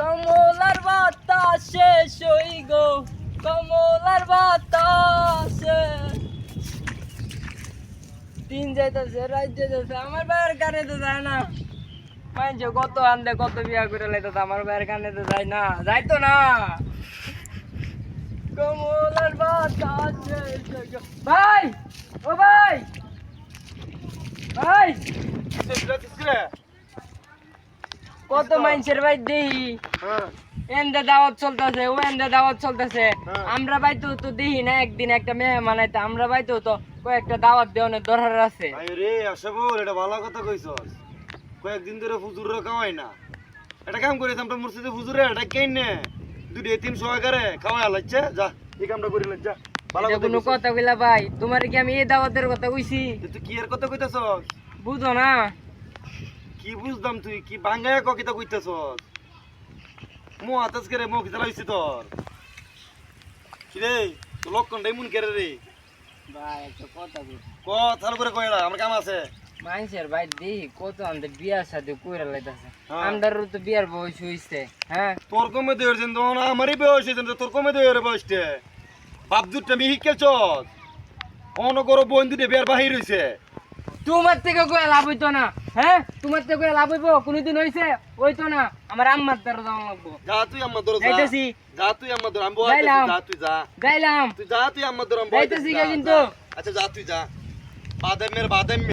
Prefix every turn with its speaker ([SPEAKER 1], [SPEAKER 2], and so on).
[SPEAKER 1] কমলার বাতাস হই গো, কমলার বাতাস। দিন যাইতেছে, রাত যাইতেছে, আমার ভাইয়ের কানে তো যায় না। মানছে কত আনতে কত বিয়া করে লাইতো আমার ভাইয়ের কানে তো যায় না, যাইতো না। কমলার বাতাস ভাই, ও ভাই ভাই। কত মানুষের ভাই দেহি এন্দে দাওয়াত চলতেছে ও এন্দে দাওয়াত চলতেছে।
[SPEAKER 2] হ্যাঁ।
[SPEAKER 1] আমরা ভাই তো তো দেখি না একদিন একটা মেয়ে মানাইতে। আমরা ভাই তো তো কয়েকটা দাওয়াত দেওয়ানোর দরকার আছে।
[SPEAKER 2] রে আসাবুল এটা ভালো কথা কইছস। কয়েকদিন ধরে ফুজুর খাওয়াই না। এটা কাম করিস আমরা মুর্শিদে ফুজুরে এটা কেন নে? দুটি তিন সহকারে খাওয়াই লাগছে যা এই কামটা করি যা। ভালো কথা
[SPEAKER 1] কোনো। কথা কইলা ভাই তোমার কি আমি এই দাওয়াতের কথা কইছি?
[SPEAKER 2] তুই কি এর কথা কইতাছস?
[SPEAKER 1] বুঝো না।
[SPEAKER 2] কি বুঝদাম তুই? কি বাঙ্গায় ককিতা কইতাছস? মো আতাস করে মো কিতা লাইছি তোর? কি রে তো লক্ষণ ডাইমুন কেরে রে?
[SPEAKER 1] ভাই একটা কথা কই।
[SPEAKER 2] করে কইরা আমার কাম আছে।
[SPEAKER 1] মানুষের ভাই দেখি কত আমাদের বিয়ার সাথে কইরা লাইতাছে।
[SPEAKER 2] হ্যাঁ।
[SPEAKER 1] আমাদেরও তো বিয়ার বয়স হইছে হ্যাঁ?
[SPEAKER 2] তোর কমে দেওয়ার জন্য তখন আমারই বয়স হয়েছে তোর কমে দেওয়ার বয়সটা। বাপ দুধটা আমি শিখেছ অনগর বোন দুটে বিয়ার বাহির হয়েছে
[SPEAKER 1] তোমার থেকে কয়ে লাভ হইতো না। হ্যাঁ? তোমার তো করে লাভ হইব কোনোদিন হইছে হইতো না। আমার আম্মার দ্বারা যাওয়া লাগবো।
[SPEAKER 2] যা তুই ধর যা
[SPEAKER 1] যাইতেছি।
[SPEAKER 2] যা তুই আমার ধর
[SPEAKER 1] আম্বো
[SPEAKER 2] যা তুই যা।
[SPEAKER 1] গাইলাম
[SPEAKER 2] তুই যা তুই আমার ধর আম্বো
[SPEAKER 1] যাইতেছি কিন্তু।
[SPEAKER 2] আচ্ছা যা তুই যা। বাদামের বাদাম